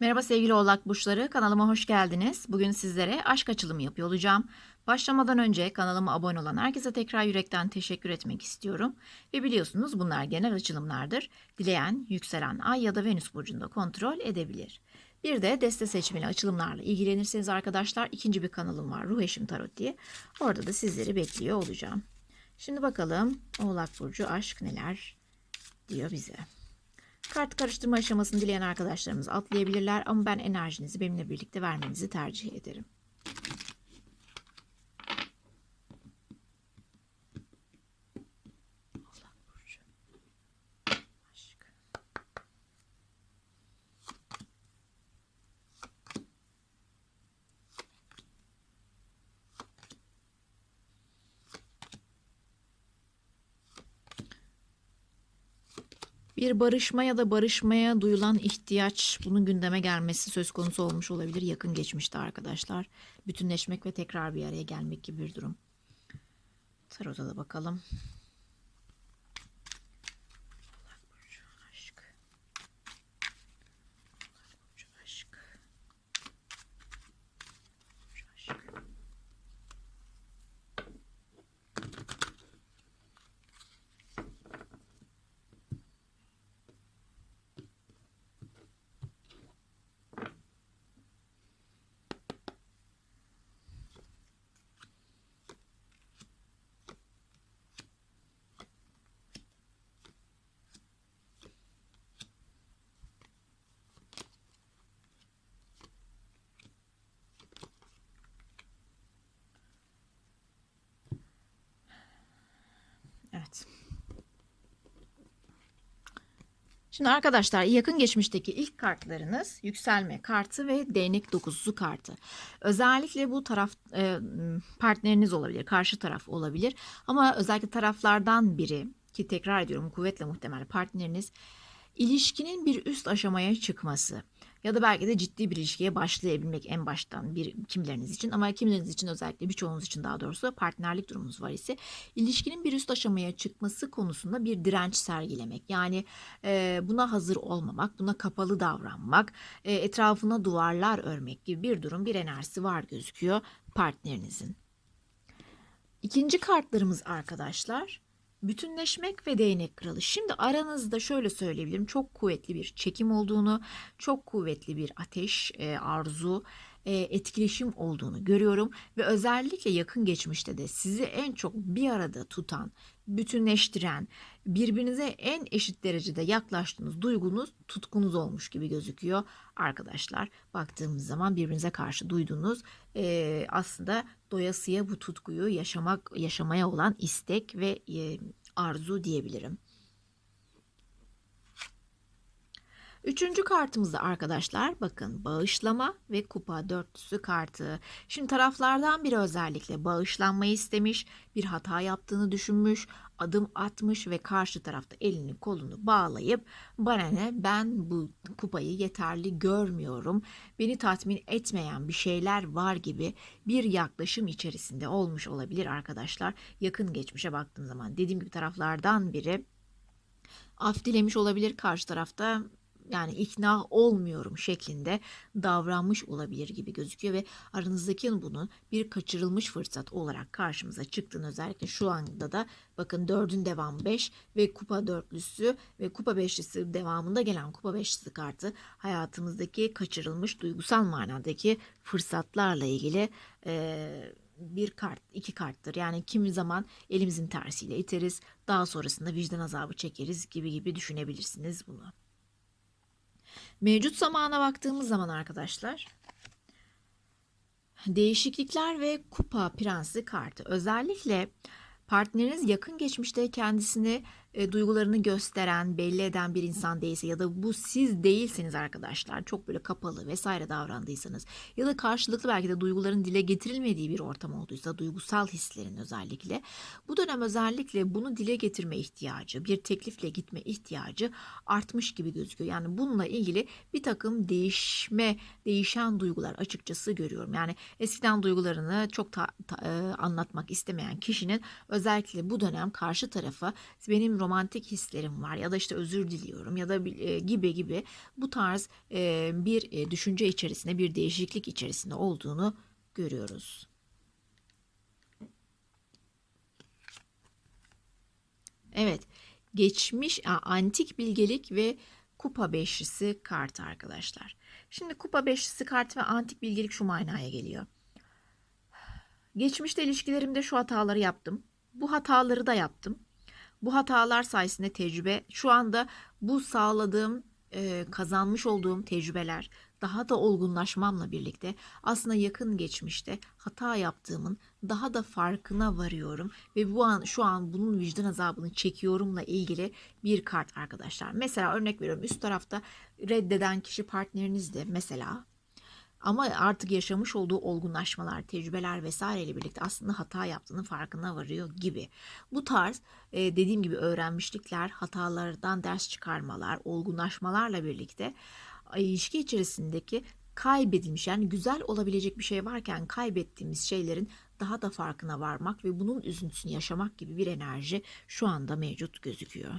Merhaba sevgili oğlak burçları kanalıma hoş geldiniz. Bugün sizlere aşk açılımı yapıyor olacağım. Başlamadan önce kanalıma abone olan herkese tekrar yürekten teşekkür etmek istiyorum. Ve biliyorsunuz bunlar genel açılımlardır. Dileyen yükselen ay ya da venüs burcunda kontrol edebilir. Bir de deste seçmeli açılımlarla ilgilenirseniz arkadaşlar ikinci bir kanalım var Ruh Eşim Tarot diye. Orada da sizleri bekliyor olacağım. Şimdi bakalım Oğlak Burcu aşk neler diyor bize. Kart karıştırma aşamasını dileyen arkadaşlarımız atlayabilirler ama ben enerjinizi benimle birlikte vermenizi tercih ederim. Bir barışma ya da barışmaya duyulan ihtiyaç bunun gündeme gelmesi söz konusu olmuş olabilir yakın geçmişte arkadaşlar. Bütünleşmek ve tekrar bir araya gelmek gibi bir durum. Tarota da bakalım. Oğlak Burcu, aşk. Oğlak Burcu, aşk. Burcu, aşk. Evet. Şimdi arkadaşlar yakın geçmişteki ilk kartlarınız yükselme kartı ve değnek dokuzusu kartı. Özellikle bu taraf e, partneriniz olabilir, karşı taraf olabilir. Ama özellikle taraflardan biri ki tekrar ediyorum kuvvetle muhtemel partneriniz ilişkinin bir üst aşamaya çıkması ya da belki de ciddi bir ilişkiye başlayabilmek en baştan bir kimileriniz için ama kimileriniz için özellikle birçoğunuz için daha doğrusu partnerlik durumunuz var ise ilişkinin bir üst aşamaya çıkması konusunda bir direnç sergilemek. Yani e, buna hazır olmamak, buna kapalı davranmak, e, etrafına duvarlar örmek gibi bir durum, bir enerjisi var gözüküyor partnerinizin. İkinci kartlarımız arkadaşlar bütünleşmek ve değnek kralı. Şimdi aranızda şöyle söyleyebilirim çok kuvvetli bir çekim olduğunu, çok kuvvetli bir ateş, e, arzu, etkileşim olduğunu görüyorum ve özellikle yakın geçmişte de sizi en çok bir arada tutan, bütünleştiren, birbirinize en eşit derecede yaklaştığınız duygunuz, tutkunuz olmuş gibi gözüküyor arkadaşlar. Baktığımız zaman birbirinize karşı duyduğunuz e, aslında doyasıya bu tutkuyu yaşamak, yaşamaya olan istek ve e, arzu diyebilirim. Üçüncü kartımızda arkadaşlar bakın bağışlama ve kupa dörtlüsü kartı. Şimdi taraflardan biri özellikle bağışlanmayı istemiş, bir hata yaptığını düşünmüş, adım atmış ve karşı tarafta elini kolunu bağlayıp bana ne ben bu kupayı yeterli görmüyorum, beni tatmin etmeyen bir şeyler var gibi bir yaklaşım içerisinde olmuş olabilir arkadaşlar. Yakın geçmişe baktığım zaman dediğim gibi taraflardan biri af dilemiş olabilir karşı tarafta yani ikna olmuyorum şeklinde davranmış olabilir gibi gözüküyor ve aranızdaki bunun bir kaçırılmış fırsat olarak karşımıza çıktığını özellikle şu anda da bakın dördün devamı 5 ve kupa dörtlüsü ve kupa beşlisi devamında gelen kupa beşlisi kartı hayatımızdaki kaçırılmış duygusal manadaki fırsatlarla ilgili eee bir kart, iki karttır. Yani kimi zaman elimizin tersiyle iteriz, daha sonrasında vicdan azabı çekeriz gibi gibi düşünebilirsiniz bunu. Mevcut zamana baktığımız zaman arkadaşlar değişiklikler ve kupa prensi kartı. Özellikle partneriniz yakın geçmişte kendisini e, duygularını gösteren, belli eden bir insan değilse ya da bu siz değilseniz arkadaşlar çok böyle kapalı vesaire davrandıysanız ya da karşılıklı belki de duyguların dile getirilmediği bir ortam olduysa duygusal hislerin özellikle bu dönem özellikle bunu dile getirme ihtiyacı, bir teklifle gitme ihtiyacı artmış gibi gözüküyor. Yani bununla ilgili bir takım değişme, değişen duygular açıkçası görüyorum. Yani eskiden duygularını çok ta, ta, e, anlatmak istemeyen kişinin özellikle bu dönem karşı tarafa benim romantik hislerim var ya da işte özür diliyorum ya da e, gibi gibi bu tarz e, bir e, düşünce içerisinde bir değişiklik içerisinde olduğunu görüyoruz. Evet, geçmiş antik bilgelik ve kupa beşlisi kartı arkadaşlar. Şimdi kupa beşlisi kartı ve antik bilgelik şu manaya geliyor. Geçmişte ilişkilerimde şu hataları yaptım. Bu hataları da yaptım. Bu hatalar sayesinde tecrübe, şu anda bu sağladığım, e, kazanmış olduğum tecrübeler daha da olgunlaşmamla birlikte aslında yakın geçmişte hata yaptığımın daha da farkına varıyorum ve bu an şu an bunun vicdan azabını çekiyorumla ilgili bir kart arkadaşlar. Mesela örnek veriyorum üst tarafta reddeden kişi partneriniz de mesela ama artık yaşamış olduğu olgunlaşmalar, tecrübeler vesaireyle birlikte aslında hata yaptığının farkına varıyor gibi. Bu tarz e, dediğim gibi öğrenmişlikler, hatalardan ders çıkarmalar, olgunlaşmalarla birlikte e, ilişki içerisindeki kaybedilmiş yani güzel olabilecek bir şey varken kaybettiğimiz şeylerin daha da farkına varmak ve bunun üzüntüsünü yaşamak gibi bir enerji şu anda mevcut gözüküyor.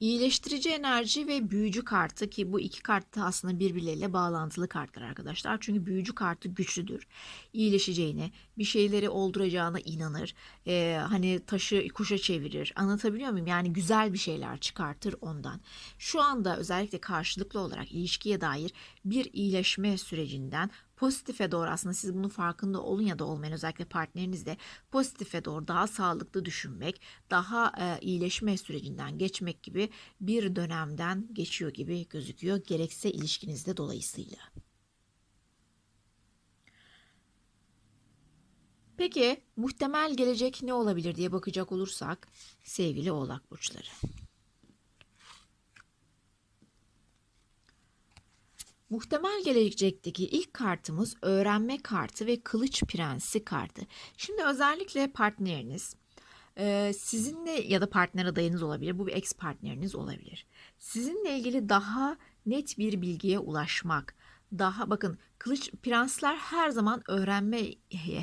İyileştirici enerji ve büyücü kartı ki bu iki kart da aslında birbirleriyle bağlantılı kartlar arkadaşlar. Çünkü büyücü kartı güçlüdür. İyileşeceğine, bir şeyleri olduracağına inanır. Ee, hani taşı kuşa çevirir. Anlatabiliyor muyum? Yani güzel bir şeyler çıkartır ondan. Şu anda özellikle karşılıklı olarak ilişkiye dair bir iyileşme sürecinden pozitife doğru aslında siz bunun farkında olun ya da olmayın özellikle partnerinizle pozitife doğru daha sağlıklı düşünmek, daha e, iyileşme sürecinden geçmek gibi bir dönemden geçiyor gibi gözüküyor gerekse ilişkinizde dolayısıyla. Peki muhtemel gelecek ne olabilir diye bakacak olursak sevgili Oğlak burçları. Muhtemel gelecekteki ilk kartımız öğrenme kartı ve kılıç prensi kartı. Şimdi özellikle partneriniz e, sizinle ya da partner adayınız olabilir. Bu bir ex partneriniz olabilir. Sizinle ilgili daha net bir bilgiye ulaşmak. Daha bakın kılıç prensler her zaman öğrenme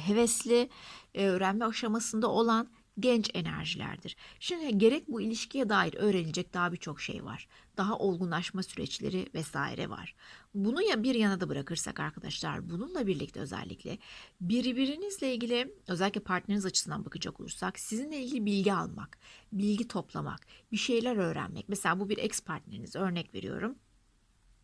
hevesli, e, öğrenme aşamasında olan genç enerjilerdir. Şimdi gerek bu ilişkiye dair öğrenilecek daha birçok şey var. Daha olgunlaşma süreçleri vesaire var. Bunu ya bir yana da bırakırsak arkadaşlar bununla birlikte özellikle birbirinizle ilgili özellikle partneriniz açısından bakacak olursak sizinle ilgili bilgi almak, bilgi toplamak, bir şeyler öğrenmek. Mesela bu bir ex partneriniz örnek veriyorum.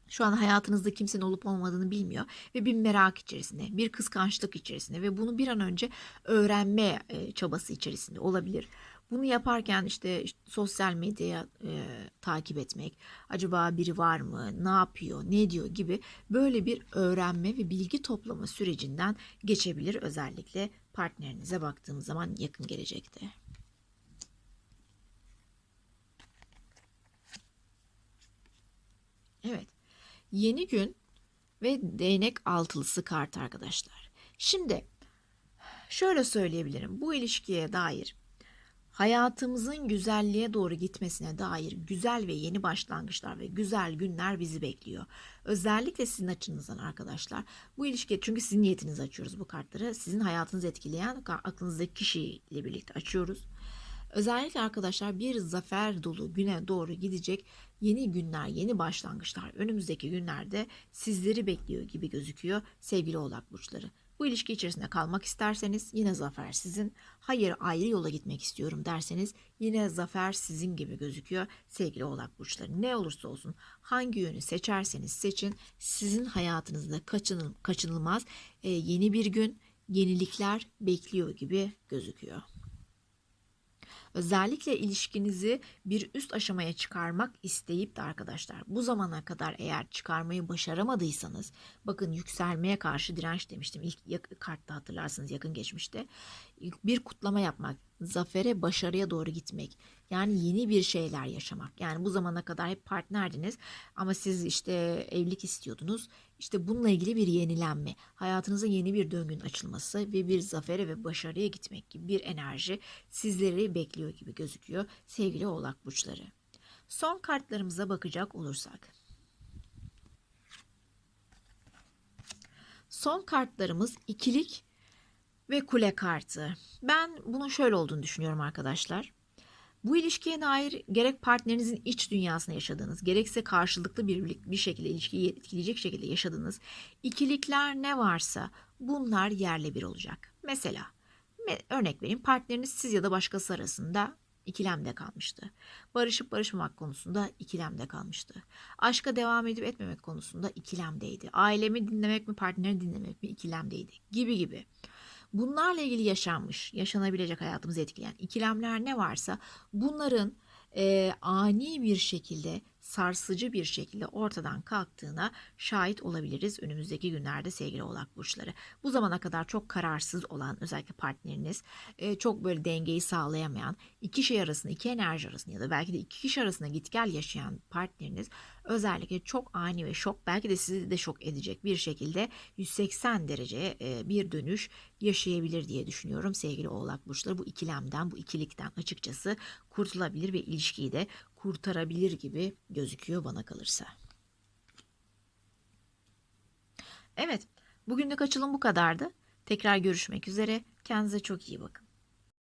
Şu an hayatınızda kimsenin olup olmadığını bilmiyor ve bir merak içerisinde, bir kıskançlık içerisinde ve bunu bir an önce öğrenme e, çabası içerisinde olabilir. Bunu yaparken işte, sosyal medyaya e, takip etmek, acaba biri var mı, ne yapıyor, ne diyor gibi böyle bir öğrenme ve bilgi toplama sürecinden geçebilir özellikle partnerinize baktığımız zaman yakın gelecekte. Evet. Yeni gün ve değnek altılısı kart arkadaşlar. Şimdi şöyle söyleyebilirim. Bu ilişkiye dair hayatımızın güzelliğe doğru gitmesine dair güzel ve yeni başlangıçlar ve güzel günler bizi bekliyor. Özellikle sizin açınızdan arkadaşlar. Bu ilişki çünkü sizin niyetinizi açıyoruz bu kartları. Sizin hayatınızı etkileyen aklınızdaki kişiyle birlikte açıyoruz. Özellikle arkadaşlar bir zafer dolu güne doğru gidecek yeni günler, yeni başlangıçlar önümüzdeki günlerde sizleri bekliyor gibi gözüküyor sevgili oğlak burçları. Bu ilişki içerisinde kalmak isterseniz yine zafer sizin. Hayır ayrı yola gitmek istiyorum derseniz yine zafer sizin gibi gözüküyor sevgili oğlak burçları. Ne olursa olsun hangi yönü seçerseniz seçin sizin hayatınızda kaçınıl kaçınılmaz e, yeni bir gün, yenilikler bekliyor gibi gözüküyor. Özellikle ilişkinizi bir üst aşamaya çıkarmak isteyip de arkadaşlar bu zamana kadar eğer çıkarmayı başaramadıysanız bakın yükselmeye karşı direnç demiştim. İlk kartta hatırlarsınız yakın geçmişte. Bir kutlama yapmak zafere başarıya doğru gitmek yani yeni bir şeyler yaşamak yani bu zamana kadar hep partnerdiniz ama siz işte evlilik istiyordunuz işte bununla ilgili bir yenilenme hayatınıza yeni bir döngünün açılması ve bir zafere ve başarıya gitmek gibi bir enerji sizleri bekliyor gibi gözüküyor sevgili oğlak burçları. Son kartlarımıza bakacak olursak. Son kartlarımız ikilik ve kule kartı. Ben bunun şöyle olduğunu düşünüyorum arkadaşlar. Bu ilişkiye dair gerek partnerinizin iç dünyasında yaşadığınız, gerekse karşılıklı bir, bir şekilde ilişkiyi etkileyecek şekilde yaşadığınız ikilikler ne varsa bunlar yerle bir olacak. Mesela me- örnek vereyim partneriniz siz ya da başkası arasında ikilemde kalmıştı. Barışıp barışmamak konusunda ikilemde kalmıştı. Aşka devam edip etmemek konusunda ikilemdeydi. Ailemi dinlemek mi partneri dinlemek mi ikilemdeydi gibi gibi. Bunlarla ilgili yaşanmış, yaşanabilecek hayatımızı etkileyen ikilemler ne varsa bunların e, ani bir şekilde, sarsıcı bir şekilde ortadan kalktığına şahit olabiliriz önümüzdeki günlerde sevgili oğlak burçları. Bu zamana kadar çok kararsız olan özellikle partneriniz, e, çok böyle dengeyi sağlayamayan, iki şey arasında, iki enerji arasında ya da belki de iki kişi arasında git gel yaşayan partneriniz özellikle çok ani ve şok belki de sizi de şok edecek bir şekilde 180 derece e, bir dönüş yaşayabilir diye düşünüyorum sevgili oğlak burçları. Bu ikilemden, bu ikilikten açıkçası kurtulabilir ve ilişkiyi de kurtarabilir gibi gözüküyor bana kalırsa. Evet, bugünlük açılım bu kadardı. Tekrar görüşmek üzere. Kendinize çok iyi bakın.